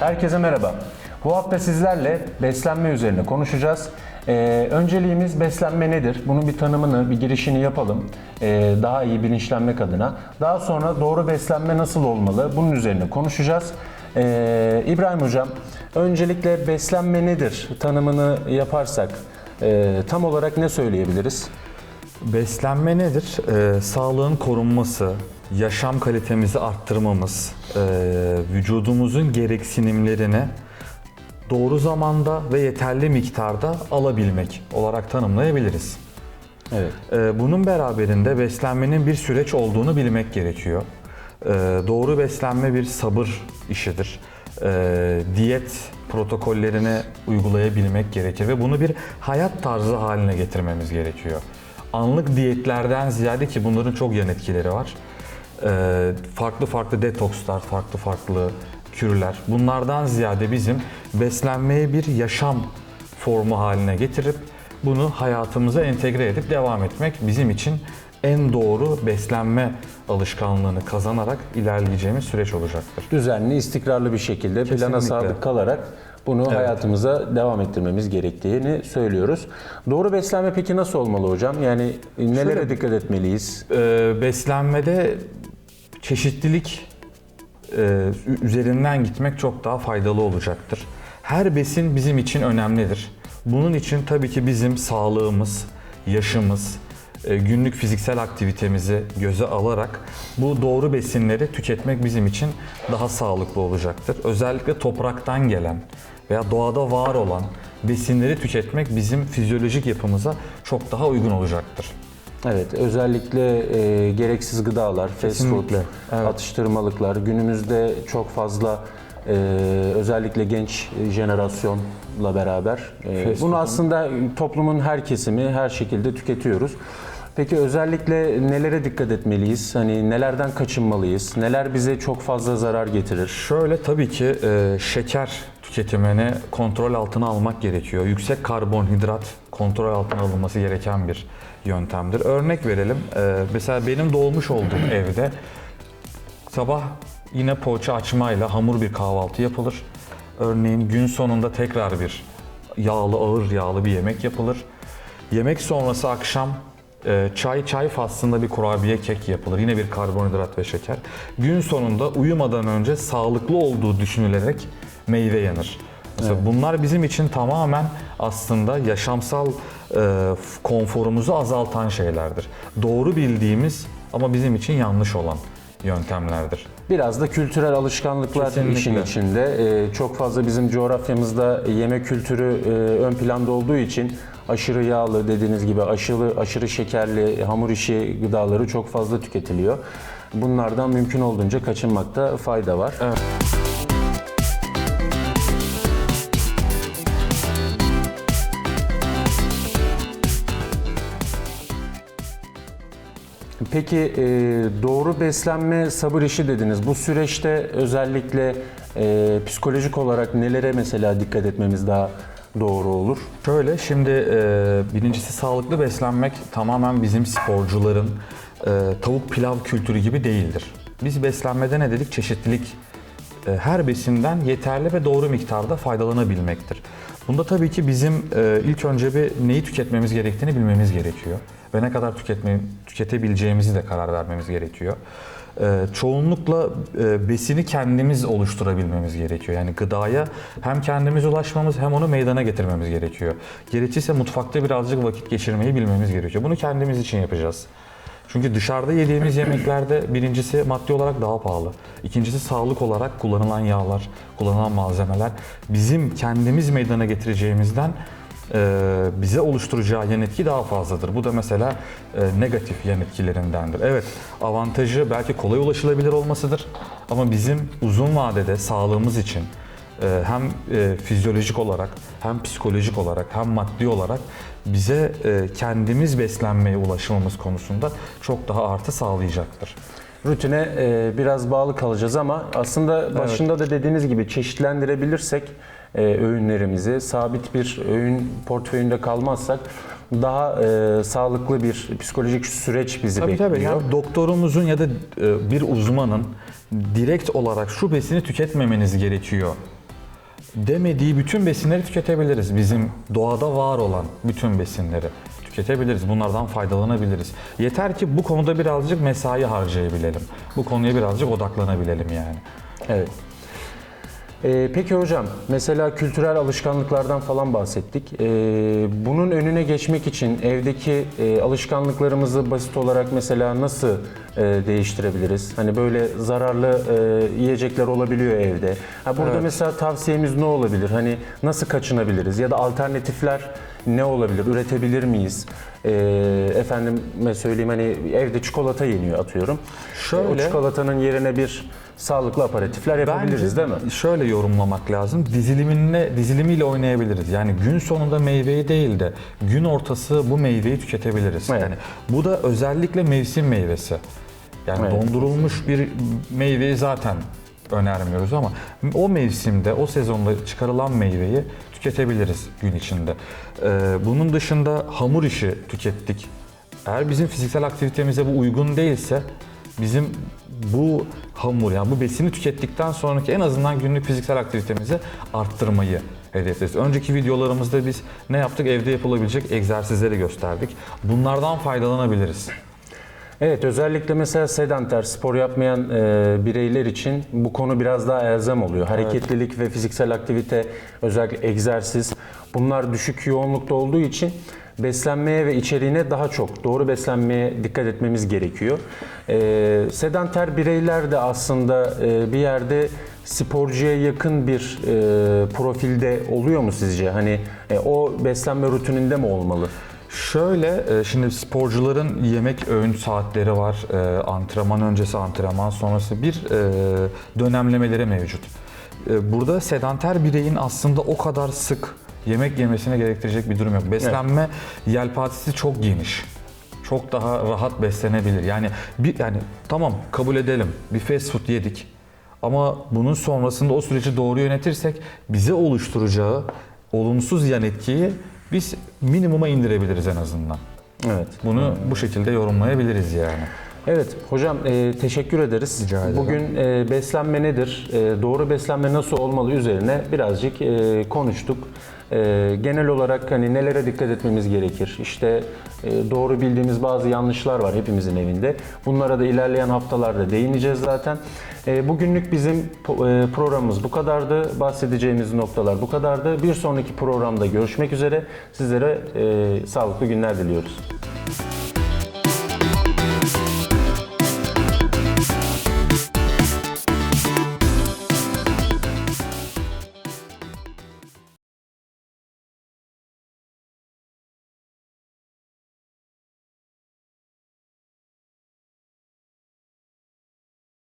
Herkese merhaba. Bu hafta sizlerle beslenme üzerine konuşacağız. Ee, önceliğimiz beslenme nedir? Bunun bir tanımını, bir girişini yapalım. Ee, daha iyi bilinçlenmek adına. Daha sonra doğru beslenme nasıl olmalı? Bunun üzerine konuşacağız. Ee, İbrahim Hocam, öncelikle beslenme nedir? Tanımını yaparsak e, tam olarak ne söyleyebiliriz? Beslenme nedir? Ee, sağlığın korunması, yaşam kalitemizi arttırmamız, e, vücudumuzun gereksinimlerini doğru zamanda ve yeterli miktarda alabilmek olarak tanımlayabiliriz. Evet. Ee, bunun beraberinde beslenmenin bir süreç olduğunu bilmek gerekiyor. Ee, doğru beslenme bir sabır işidir. Ee, diyet protokollerini uygulayabilmek gerekir ve bunu bir hayat tarzı haline getirmemiz gerekiyor. Anlık diyetlerden ziyade ki bunların çok yan etkileri var. Ee, farklı farklı detokslar, farklı farklı kürler. Bunlardan ziyade bizim beslenmeyi bir yaşam formu haline getirip bunu hayatımıza entegre edip devam etmek bizim için en doğru beslenme alışkanlığını kazanarak ilerleyeceğimiz süreç olacaktır. düzenli, istikrarlı bir şekilde plana Kesinlikle. sadık kalarak bunu hayatımıza devam ettirmemiz gerektiğini söylüyoruz. Doğru beslenme peki nasıl olmalı hocam? Yani nelere Şöyle- dikkat etmeliyiz? Ee, beslenmede çeşitlilik e, üzerinden gitmek çok daha faydalı olacaktır. Her besin bizim için önemlidir. Bunun için tabii ki bizim sağlığımız, yaşımız, e, günlük fiziksel aktivitemizi göze alarak bu doğru besinleri tüketmek bizim için daha sağlıklı olacaktır. Özellikle topraktan gelen veya doğada var olan besinleri tüketmek bizim fizyolojik yapımıza çok daha uygun olacaktır. Evet, özellikle e, gereksiz gıdalar, fast food, evet. atıştırmalıklar günümüzde çok fazla e, özellikle genç jenerasyonla beraber e, bunu aslında toplumun her kesimi her şekilde tüketiyoruz. Peki özellikle nelere dikkat etmeliyiz? Hani nelerden kaçınmalıyız? Neler bize çok fazla zarar getirir? Şöyle tabii ki e, şeker tüketimini kontrol altına almak gerekiyor. Yüksek karbonhidrat kontrol altına alınması gereken bir yöntemdir. Örnek verelim. E, mesela benim doğmuş olduğum evde sabah yine poğaça açmayla hamur bir kahvaltı yapılır. Örneğin gün sonunda tekrar bir yağlı, ağır yağlı bir yemek yapılır. Yemek sonrası akşam çay çay faslında bir kurabiye kek yapılır. Yine bir karbonhidrat ve şeker. Gün sonunda uyumadan önce sağlıklı olduğu düşünülerek meyve yenir. Mesela bunlar bizim için tamamen aslında yaşamsal e, konforumuzu azaltan şeylerdir. Doğru bildiğimiz ama bizim için yanlış olan yöntemlerdir. Biraz da kültürel alışkanlıklar Kesinlikle. işin içinde. Ee, çok fazla bizim coğrafyamızda yeme kültürü e, ön planda olduğu için aşırı yağlı dediğiniz gibi aşırı aşırı şekerli hamur işi gıdaları çok fazla tüketiliyor. Bunlardan mümkün olduğunca kaçınmakta fayda var. Evet. Peki e, doğru beslenme sabır işi dediniz. Bu süreçte özellikle e, psikolojik olarak nelere mesela dikkat etmemiz daha doğru olur? Şöyle şimdi e, birincisi sağlıklı beslenmek tamamen bizim sporcuların e, tavuk pilav kültürü gibi değildir. Biz beslenmede ne dedik? Çeşitlilik. E, her besinden yeterli ve doğru miktarda faydalanabilmektir. Bunda tabii ki bizim e, ilk önce bir neyi tüketmemiz gerektiğini bilmemiz gerekiyor. Ve ne kadar tüketme, tüketebileceğimizi de karar vermemiz gerekiyor. Ee, çoğunlukla e, besini kendimiz oluşturabilmemiz gerekiyor. Yani gıdaya hem kendimiz ulaşmamız hem onu meydana getirmemiz gerekiyor. Gerekirse mutfakta birazcık vakit geçirmeyi bilmemiz gerekiyor. Bunu kendimiz için yapacağız. Çünkü dışarıda yediğimiz yemeklerde birincisi maddi olarak daha pahalı. İkincisi sağlık olarak kullanılan yağlar, kullanılan malzemeler bizim kendimiz meydana getireceğimizden bize oluşturacağı yan etki daha fazladır. Bu da mesela e, negatif yan etkilerindendir. Evet avantajı belki kolay ulaşılabilir olmasıdır ama bizim uzun vadede sağlığımız için e, hem e, fizyolojik olarak hem psikolojik olarak hem maddi olarak bize e, kendimiz beslenmeye ulaşmamız konusunda çok daha artı sağlayacaktır. Rutine e, biraz bağlı kalacağız ama aslında başında da dediğiniz gibi çeşitlendirebilirsek e, öğünlerimizi, sabit bir öğün portföyünde kalmazsak daha e, sağlıklı bir psikolojik süreç bizi Tabii bekliyor. tabii. Yani doktorumuzun ya da e, bir uzmanın direkt olarak şu besini tüketmemeniz gerekiyor demediği bütün besinleri tüketebiliriz. Bizim doğada var olan bütün besinleri tüketebiliriz. Bunlardan faydalanabiliriz. Yeter ki bu konuda birazcık mesai harcayabilelim. Bu konuya birazcık odaklanabilelim yani. Evet. Ee, peki hocam, mesela kültürel alışkanlıklardan falan bahsettik. Ee, bunun önüne geçmek için evdeki e, alışkanlıklarımızı basit olarak mesela nasıl e, değiştirebiliriz? Hani böyle zararlı e, yiyecekler olabiliyor evde. Ha, burada Evet. mesela tavsiyemiz ne olabilir? Hani nasıl kaçınabiliriz? Ya da alternatifler ne olabilir? Üretebilir miyiz? Ee, efendime söyleyeyim hani evde çikolata yeniyor atıyorum. Şöyle- o çikolatanın yerine bir sağlıklı aparatifler yapabiliriz değil mi? Şöyle yorumlamak lazım. Dizilimine, dizilimiyle oynayabiliriz. Yani gün sonunda meyveyi değil de gün ortası bu meyveyi tüketebiliriz. Evet. Yani bu da özellikle mevsim meyvesi. Yani Evet. dondurulmuş bir meyveyi zaten önermiyoruz ama o mevsimde, o sezonda çıkarılan meyveyi tüketebiliriz gün içinde. Ee, bunun dışında hamur işi tükettik. Eğer bizim fiziksel aktivitemize bu uygun değilse bizim bu hamur yani bu besini tükettikten sonraki en azından günlük fiziksel aktivitemizi arttırmayı hedefleriz. Önceki videolarımızda biz ne yaptık? Evde yapılabilecek egzersizleri gösterdik. Bunlardan faydalanabiliriz. Evet özellikle mesela sedanter spor yapmayan e, bireyler için bu konu biraz daha elzem oluyor. Hareketlilik ve fiziksel aktivite özellikle egzersiz bunlar düşük yoğunlukta olduğu için beslenmeye ve içeriğine daha çok doğru beslenmeye dikkat etmemiz gerekiyor. E, sedanter bireyler de aslında e, bir yerde sporcuya yakın bir e, profilde oluyor mu sizce? Hani e, o beslenme rutininde mi olmalı? Şöyle, e, şimdi sporcuların yemek öğün saatleri var. E, Antrenman öncesi, antrenman sonrası bir e, dönemlemeleri mevcut. Burada sedanter bireyin aslında o kadar sık yemek yemesine gerektirecek bir durum yok. Beslenme yelpazesi çok geniş. Çok daha rahat beslenebilir. Yani bir yani tamam kabul edelim. Bir fast food yedik. Ama bunun sonrasında o süreci doğru yönetirsek bize oluşturacağı olumsuz yan etkiyi biz minimuma indirebiliriz en azından. Evet. Bunu bu şekilde yorumlayabiliriz yani. Evet hocam e, teşekkür ederiz. Rica ederim. Bugün e, beslenme nedir, e, doğru beslenme nasıl olmalı üzerine birazcık e, konuştuk. E, genel olarak hani nelere dikkat etmemiz gerekir? İşte e, doğru bildiğimiz bazı yanlışlar var hepimizin evinde. Bunlara da ilerleyen haftalarda değineceğiz zaten. E, bugünlük bizim e, programımız bu kadardı. Bahsedeceğimiz noktalar bu kadardı. Bir sonraki programda görüşmek üzere. Sizlere e, sağlıklı günler diliyoruz.